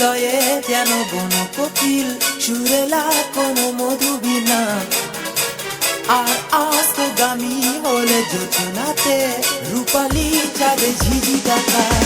হৃদয়ে যেন বন কোকিল, সুরেলা কোনো মধুবিনা আর আস্তগামী হলে যোচনাতে রূপালী চাঁদে ঝিঝি দেখায়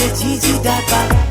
тебе диди-да-ба